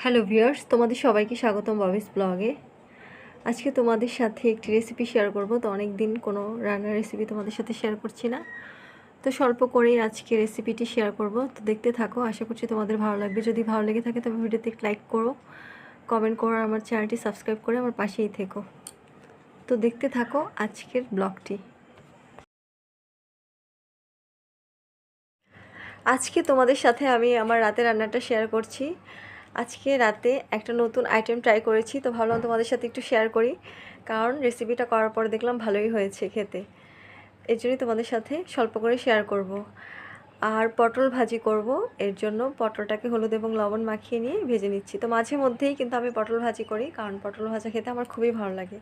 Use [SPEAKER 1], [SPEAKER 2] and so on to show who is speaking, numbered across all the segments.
[SPEAKER 1] Hello viewers তোমাদের সবাইকে স্বাগতম ববিস ব্লগে আজকে তোমাদের সাথে একটি রেসিপি শেয়ার করব। তো অনেক দিন কোনো রান্নার রেসিপি তোমাদের সাথে শেয়ার করছি না। তো স্বল্প করেই আজকে রেসিপিটি শেয়ার করব। তো দেখতে থাকো, আশা করছি তোমাদের ভালো লাগবে। যদি ভালো লেগে থাকে তবে ভিডিওতে লাইক করো। কমেন্ট করো, আমার চ্যানেলটি সাবস্ক্রাইব করে আমার পাশেই থেকো। তো দেখতে থাকো আজকের ব্লগটি আজকে তোমাদের সাথে আমি আমার রাতের রান্নাটা শেয়ার করছি। আজকে রাতে একটা নতুন আইটেম ট্রাই করেছি, তো ভাবলাম তোমাদের সাথে একটু শেয়ার করি। কারণ রেসিপিটা করার পর দেখলাম ভালোই হয়েছে খেতে। এর জন্যই তোমাদের সাথে স্বল্প করে শেয়ার করব। আর পটল ভাজি করব, এর জন্য পটলটাকে হলুদ এবং লবণ মাখিয়ে নিয়ে ভেজে নিচ্ছি। তো মাঝে মধ্যেই কিন্তু আমি পটল ভাজি করি, কারণ পটল ভাজা খেতে আমার খুবই ভালো লাগে।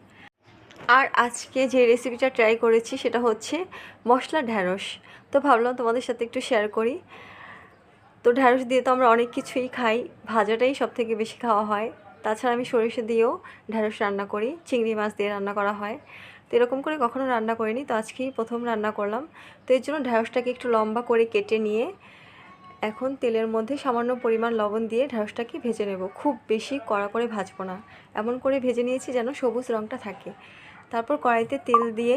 [SPEAKER 1] আর আজকে যে রেসিপিটা ট্রাই করেছি সেটা হচ্ছে মশলা ঢ্যাঁড়স তো ভাবলাম তোমাদের সাথে একটু শেয়ার করি। তো ঢ্যাঁড়স দিয়ে তো আমরা অনেক কিছুই খাই। ভাজাটাই সব থেকে বেশি খাওয়া হয়। তাছাড়া আমি সরিষা দিয়েও ঢ্যাঁড়স রান্না করি। চিংড়ি মাছ দিয়ে রান্না করা হয়। তো এরকম করে কখনো রান্না করিনি। তো আজকেই প্রথম রান্না করলাম। তো এর জন্য ঢ্যাঁড়সটাকে একটু লম্বা করে কেটে নিয়ে এখন তেলের মধ্যে সামান্য পরিমাণ লবণ দিয়ে ঢ্যাঁড়সটাকে ভেজে নেব। খুব বেশি কড়া করে ভাজবো না। এমন করে ভেজে নিয়েছি যেন সবুজ রঙটা থাকে। তারপর কড়াইতে তেল দিয়ে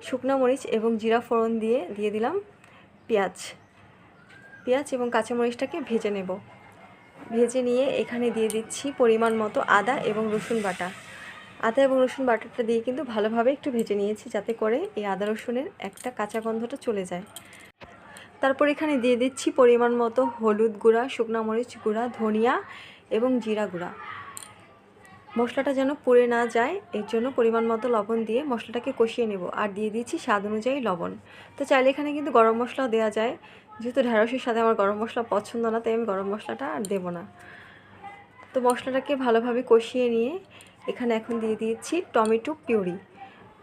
[SPEAKER 1] শুকনো মরিচ এবং জিরা ফোড়ন দিয়ে দিয়ে দিলাম পেঁয়াজ। পেঁয়াজ এবং কাঁচামরিচটাকে ভেজে নেব। ভেজে নিয়ে এখানে দিয়ে দিচ্ছি পরিমাণ মতো আদা এবং রসুন বাটা। আদা এবং রসুন বাটাটা দিয়ে কিন্তু ভালোভাবে একটু ভেজে নিয়েছি যাতে করে এই আদা রসুনের একটা কাঁচা গন্ধটা চলে যায়। তারপর এখানে দিয়ে দিচ্ছি পরিমাণ মতো হলুদ গুঁড়া, শুকনো মরিচ গুঁড়া, ধনিয়া এবং জিরা গুঁড়া। মশলাটা যেন পুড়ে না যায়, এর জন্য পরিমাণ মতো লবণ দিয়ে মশলাটাকে কষিয়ে নেব আর দিয়ে দিচ্ছি স্বাদ অনুযায়ী লবণ। তো চাইলে এখানে কিন্তু গরম মশলাও দেওয়া যায়। যেহেতু ঢ্যাঁড়সের সাথে আমার গরম মশলা পছন্দ না, তাই আমি গরম মশলাটা আর দেবো না। তো মশলাটাকে ভালোভাবে কষিয়ে নিয়ে এখানে এখন দিয়ে দিয়েছি টমেটো পিউরি।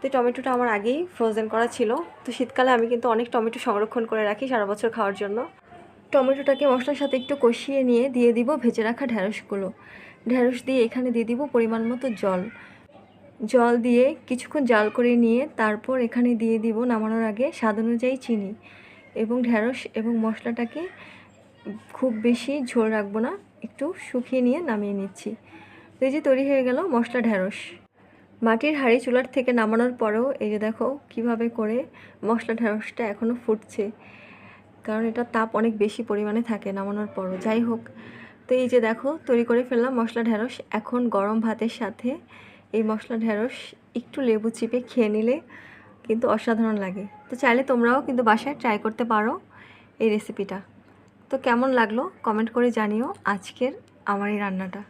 [SPEAKER 1] তো টমেটোটা আমার আগেই ফ্রোজেন করা ছিল। তো শীতকালে আমি কিন্তু অনেক টমেটো সংরক্ষণ করে রাখি সারা বছর খাওয়ার জন্য। টমেটোটাকে মশলার সাথে একটু কষিয়ে নিয়ে দিয়ে দিব ভেজে রাখা ঢ্যাঁড়সগুলো ঢ্যাঁড়স দিয়ে এখানে দিয়ে দিব পরিমাণ মতো জল। জল দিয়ে কিছুক্ষণ জাল করে নিয়ে তারপর এখানে দিয়ে দিব নামানোর আগে স্বাদ অনুযায়ী চিনি এবং ঢ্যাঁড়স এবং মশলাটাকে খুব বেশি ঝোল রাখব না, একটু শুকিয়ে নিয়ে নামিয়ে নিচ্ছি। তো এই যে তৈরি হয়ে গেল মশলা ঢ্যাঁড়স মাটির হাঁড়ি চুলার থেকে নামানোর পরেও এই যে দেখো কীভাবে করে মশলা ঢ্যাঁড়সটা এখনও ফুটছে, কারণ এটা তাপ অনেক বেশি পরিমাণে থাকে নামানোর পরও। যাই হোক তো এই যে দেখো, তৈরি করে ফেললাম মশলা ঢ্যাঁড়স এখন গরম ভাতের সাথে এই মশলা ঢ্যাঁড়স একটু লেবু চিপে খেয়ে নিলে কিন্তু অসাধারণ লাগে। তো চাইলে তোমরাও কিন্তু বাসায় ট্রাই করতে পারো এই রেসিপিটা তো কেমন লাগল? কমেন্ট করে জানিও আজকের আমার এই রান্নাটা।